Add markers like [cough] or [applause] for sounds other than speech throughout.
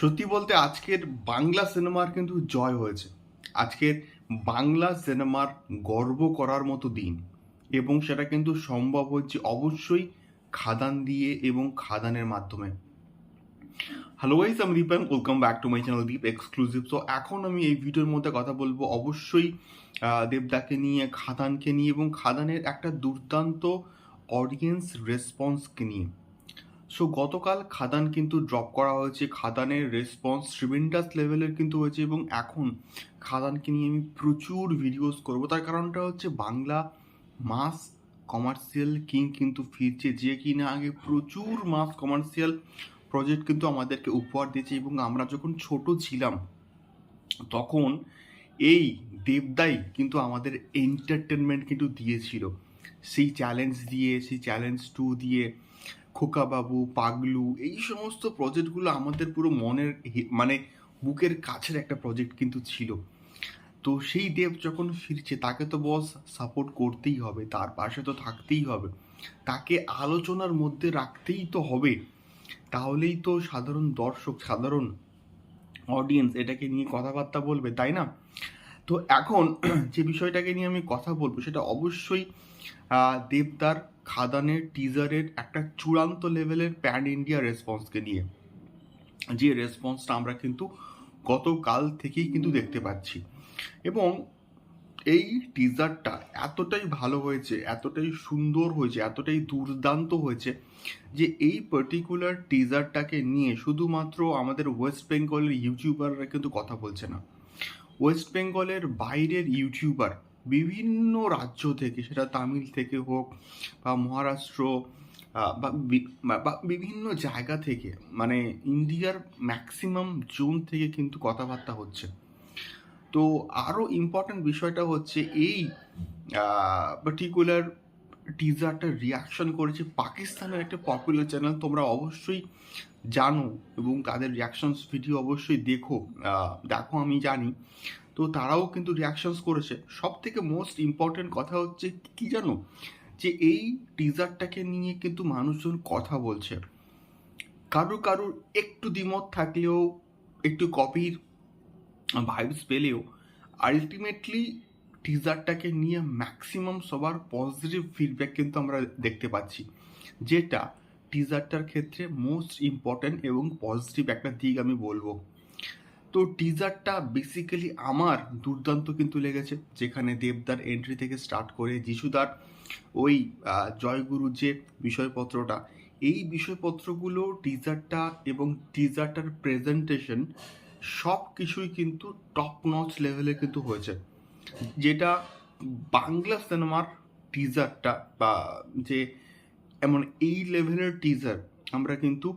সত্যি বলতে আজকের বাংলা সিনেমার কিন্তু জয় হয়েছে। আজকের বাংলা সিনেমার গর্ব করার মতো দিন এবং সেটা কিন্তু সম্ভব হচ্ছে অবশ্যই খাদান দিয়ে এবং খাদানের মাধ্যমে। হ্যালো গাইস আমি Dipan welcome back to my channel Deep exclusive তো এখন আমি এই ভিডিওর মধ্যে কথা বলব অবশ্যই দেবদাকে নিয়ে, খাদানকে নিয়ে এবং খাদানের একটা দুর্দান্ত অডিয়েন্স রেসপন্সকে নিয়ে। সো গতকাল খাদান কিন্তু ড্রপ করা হয়েছে। খাদানের রেসপন্স ট্রিমেন্ডাস লেভেলের কিন্তু হয়েছে এবং এখন খাদানকে নিয়ে আমি প্রচুর ভিডিওস করব। তার কারণটা হচ্ছে বাংলা মাস কমার্শিয়াল কিং কিন্তু ফিরছে, যে কিনা আগে প্রচুর মাস কমার্শিয়াল প্রজেক্ট কিন্তু আমাদেরকে উপহার দিয়েছে এবং আমরা যখন ছোট ছিলাম, তখন এই দেবদাই কিন্তু আমাদের এন্টারটেনমেন্ট কিন্তু দিয়েছিল। সেই চ্যালেঞ্জ দিয়ে, সেই চ্যালেঞ্জ টু দিয়ে খোকাবাবু, পাগলু, এই সমস্ত প্রজেক্টগুলো আমাদের পুরো মনের মানে বুকের কাছের একটা প্রজেক্ট কিন্তু ছিল। তো সেই দেব যখন ফিরছে, তাকে তো বস সাপোর্ট করতেই হবে, তার পাশে তো থাকতেই হবে। তাকে আলোচনার মধ্যে রাখতেই তো হবে। তাহলেই তো সাধারণ দর্শক, সাধারণ অডিয়েন্স এটাকে নিয়ে কথাবার্তা বলবে, তাই না? তো এখন [clears throat] যে বিষয়টাকে নিয়ে আমি কথা বলব, সেটা অবশ্যই দেবদার খাদানের টিজারের একটা চূড়ান্ত লেভেলের প্যান ইন্ডিয়া রেসপন্সকে নিয়ে। যে রেসপন্সটা আমরা কিন্তু গতকাল থেকেই কিন্তু দেখতে পাচ্ছি। এবং এই টিজারটা এতটাই ভালো হয়েছে, এতটাই সুন্দর হয়েছে, এতটাই দুর্দান্ত হয়েছে যে এই পার্টিকুলার টিজারটাকে নিয়ে শুধুমাত্র আমাদের ওয়েস্ট বেঙ্গলের ইউটিউবাররা কিন্তু কথা বলছে না। ওয়েস্ট বেঙ্গলের বাইরের ইউটিউবার বিভিন্ন রাজ্য থেকে, সেটা তামিল থেকে হোক বা মহারাষ্ট্র বা বিভিন্ন জায়গা থেকে মানে ইন্ডিয়ার ম্যাক্সিমাম জোন থেকে কিন্তু কথাবার্তা হচ্ছে। তো আরও ইম্পর্ট্যান্ট বিষয়টা হচ্ছে এই পার্টিকুলার টিজারটা রিয়াকশন করেছে পাকিস্তানের একটা পপুলার চ্যানেল তোমরা অবশ্যই জানো এবং তাদের রিয়াকশনস ভিডিও অবশ্যই দেখো। দেখো আমি জানি। তো তারাও কিন্তু রিয়াকশনস করেছে। সব থেকে মোস্ট ইম্পর্ট্যান্ট কথা হচ্ছে কি জানো? যে এই টিজারটাকে নিয়ে কিন্তু মানুষজন কথা বলছে। কারও কারোর একটু দ্বিমত থাকলেও, একটু কপির ভাইবস পেলেও আলটিমেটলি টিজারটাকে নিয়ে ম্যাক্সিমাম সবার পজিটিভ ফিডব্যাক কিন্তু আমরা দেখতে পাচ্ছি, যেটা টিজারটার ক্ষেত্রে মোস্ট ইম্পর্ট্যান্ট এবং পজিটিভ একটা দিক আমি বলব। তো টিজারটা বেসিক্যালি আমার দুর্দান্ত কিন্তু লেগেছে, যেখানে দেবদার এন্ট্রি থেকে স্টার্ট করে যিশুদার, ওই জয়গুরু যে বিষয়পত্রটা, এই বিষয়পত্রগুলো টিজারটা এবং টিজারটার প্রেজেন্টেশন সব কিছুই কিন্তু টপ নচ লেভেলে কিন্তু হয়েছে। যেটা বাংলা সিনেমার টিজারটা বা যে এমন এই লেভেলের টিজার আমরা কিন্তু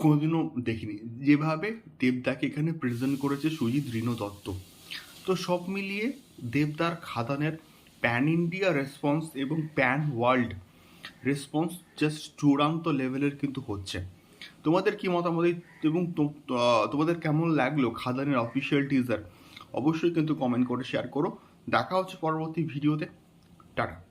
কোনোদিনও দেখিনি। যেভাবে দেবদাকে এখানে প্রেজেন্ট করেছে সুজিত, রিনো দত্ত। তো সব মিলিয়ে দেবদার খাদানের প্যান ইন্ডিয়া রেসপন্স এবং প্যান ওয়ার্ল্ড রেসপন্স জাস্ট চূড়ান্ত লেভেলের কিন্তু হচ্ছে। তোমাদের কি মতামত এবং তোমাদের কেমন লাগল খাদানের অফিসিয়াল টিজার অবশ্যই কিন্তু কমেন্ট করে শেয়ার করো। দেখা হচ্ছে পরবর্তী ভিডিওতে টাটা।